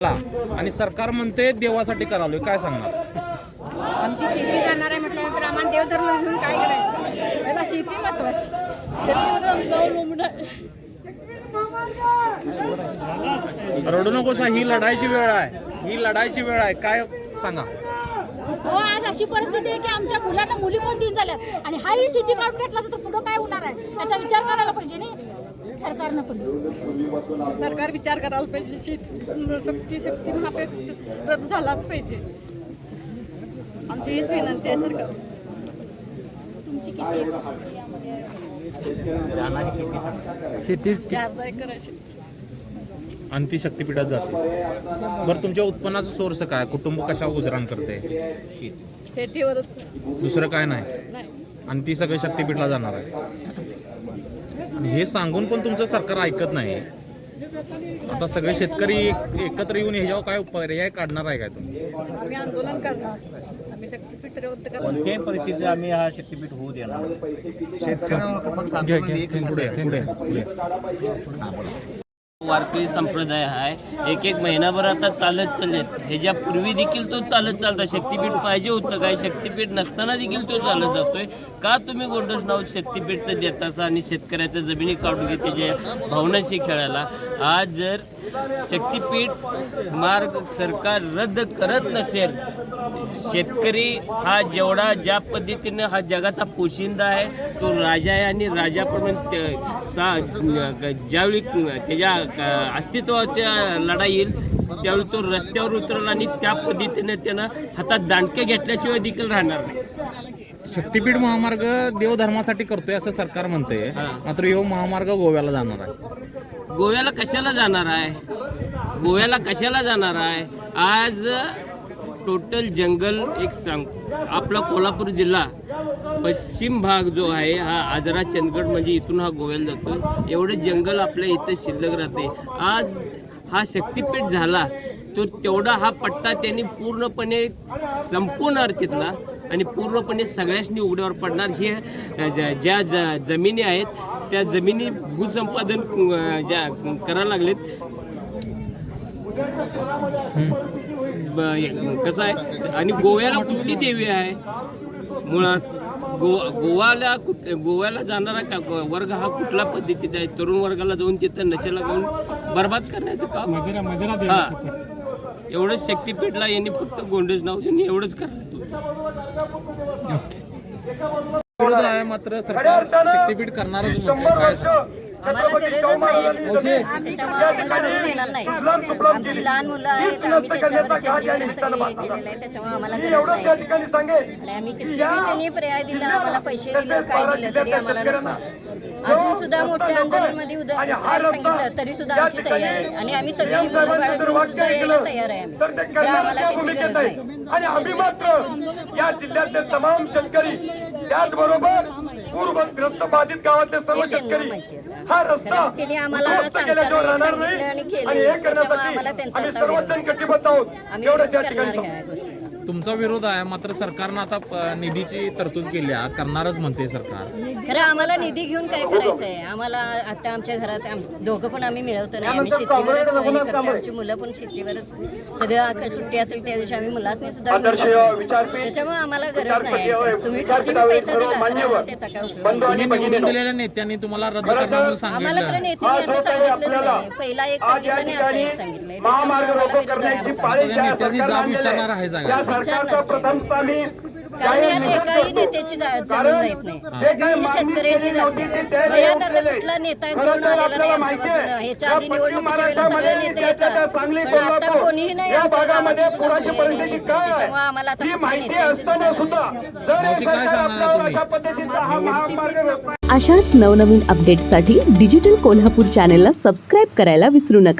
आणि सरकार म्हणते देवासाठी करालोय काय सांगणार? आमची शेती जाणार आहे म्हटल्यानंतर आम्हाला देवधर्म घेऊन काय करायचं? पहिला शेती महत्वाची. शेतीवर रडू नकोस ही लढायची वेळ आहे. ही लढायची वेळ आहे. काय सांगा? हो आज अशी परिस्थिती आहे की आमच्या मुलांना मुली कोण दिन झाल्या? आणि हाही शेती काढून घेतला तर पुढं काय होणार आहे? याचा विचार करायला पाहिजे नाही सरकारनं पण. सरकार विचार करायला पाहिजे. शेती शक्ती महापे रद्द झालाच पाहिजे. आमची हीच विनंती आहे सरकार. तुमची किती चार एकर आहे शेती. आणि ती शक्तीपीठात जाते. बरं तुमच्या उत्पन्नाचा सोर्स काय? कुटुंब कशा गुजराण करते? शेत शेतीवरच. दुसरं काय नाही? नाही. आणि ती सगळी शक्तीपीठला जाणार आहे. हे सांगून पण तुमचं सरकार ऐकत नाही. आता सगळे शेतकरी एक- एकत्र येऊन ह्याच्यावर काय पर्याय काढणार आहे काय तुम्ही? आम्ही आंदोलन करणार. आम्ही शक्तीपीठ रद्द करणार. कोणत्याही परिस्थितीत आम्ही हा शक्तीपीठ होऊ देणार. नाही. पुढे, पुढे. वारकरी संप्रदाय आहे एक एक महिनाभर आता चालत चाललेत. ह्याच्या पूर्वी देखील तो चालत चालता. शक्तीपीठ पाहिजे होतं काय? शक्तीपीठ नसताना देखील तो चालत जातोय. का तुम्ही गोंडस नाव शक्तीपीठचं देतासा आणि शेतकऱ्याच्या जमिनी काढून घेते जे भावनाशी खेळायला? आज जर शक्तीपीठ मार्ग सरकार रद्द करत नसेल शेतकरी हा जेवढा ज्या पद्धतीने हा जगाचा पोशिंदा आहे तो राजा आहे आणि राजाप्रमाणे ते- सा ज्यावेळी त्याच्या अस्तित्वाच्या लढाई येईल त्यावेळी तो रस्त्यावर उतरला आणि त्या पद्धतीने त्यानं हातात दांडके घेतल्याशिवाय देखील राहणार नाही. शक्तीपीठ महामार्ग देवधर्मासाठी करतोय असं सरकार म्हणते हा. मात्र यो महामार्ग गोव्याला जाणार आहे. गोव्याला कशाला जाणार आहे? गोव्याला कशाला जाणार आहे? आज टोटल जंगल एक सांग आपला कोल्हापूर जिल्हा पश्चिम भाग जो आहे हा आजरा चंदगड म्हणजे इथून हा गोव्याला जातो एवढं जंगल आपल्या इथं शिल्लक राहते. आज हा शक्तीपीठ झाला तो तेवढा हा पट्टा त्यांनी पूर्णपणे संपवणार तिथला आणि पूर्णपणे सगळ्यांनी उघड्यावर पडणार. हे ज्या ज्या ज- जमिनी आहेत त्या जमिनी भूसंपादन ज्या करायला लागलेत. कसं आहे आणि गोव्याला कुठली देवी आहे? मुळात गो गोवाला कुठ गोव्याला जाणारा का वर्ग हा कुठल्या पद्धतीचा आहे? तरुण वर्गाला जाऊन तिथं नशेला जाऊन बर्बाद करण्याचं काम? हा. एवढंच शक्तीपीठला यांनी फक्त गोंडस नाव देऊन एवढंच करणार विरोध आहे मात्र सरकार शक्तीपीठ करणारच म्हणते काय लहान मुलं आहेत आम्ही त्याच्यावर केलेलं आहे त्याच्यामुळे आम्हाला आणि आम्ही किती त्यांनी पर्याय दिला आम्हाला पैसे दिले काय दिलं तरी आम्हाला अजून सुद्धा मोठ्या आंदोलनामध्ये उदाहरण सांगितलं तरी सुद्धा आमची तयारी आहे. आणि आम्ही सगळी सुद्धा यायला तयार आहे. आम्हाला त्याची गरज नाही. आणि आम्ही मात्र या जिल्ह्यातले तमाम शेतकरी त्याचबरोबर पूरग्रस्त बाधित गावातले सर्व शेतकरी. हा रस्ता आम्हाला उद्ध्वस्त केल्याशिवाय सांगताना राहणार नाही. सांगितलं आणि केलं. आणि हे करण्यासाठी आम्ही सर्वजण कटिबद्ध आहोत. एवढंच या ठिकाणी तुमचा विरोध आहे मात्र सरकारनं आता निधीची तरतूद केली आहे करणारच म्हणते सरकार खरं आम्हाला निधी घेऊन काय करायचं आहे आम्हाला आता आमच्या घरात आम- दोघं पण आम्ही मिळवतो नाही आम्ही शेतीवरच हे करतो आमची मुलं पण शेतीवरच सगळं क- सुट्टी असेल त्या दिवशी आम्ही मुलासनी सुद्धा घेऊन जातो. त्याच्यामुळे आम्हाला गरज नाही आहे. तुम्ही किती पैसा दिला तर मान्यवर. आम्हाला त्याचा काय उपयोग तुम्ही निवडून भगिनीनो. दिलेल्या नेत्यांनी तुम्हाला रद्द करणार म्हणून आम्हाला खरं सांगितलं नेत्याने असं सांगितलंच नाही पहिला एक सांगितलं आणि आता एक सांगितलंय त्याच्यामुळे आम्हाला विरोध आहे करण्याची आमचा. ज्या नेत्यांनी जाब विचारणार आहे जागा. सरकारचा कारण एकाही. नेत्याची जमीन नाही. शेतकऱ्याची जाते. आता. कुठला नेता कोण आलेला नाही आमच्या ह्याच्या आधी निवडणुकीच्या वेळेला सगळे नेते येतात. पण आता कोणीही नाही आमच्या गावात सुद्धा त्याच्यामुळे आम्हाला आता नेत्यांची अशाच नवनवीन अपडेट्ससाठी डिजिटल कोल्हापूर चॅनेलला सबस्क्राईब करायला विसरू नका.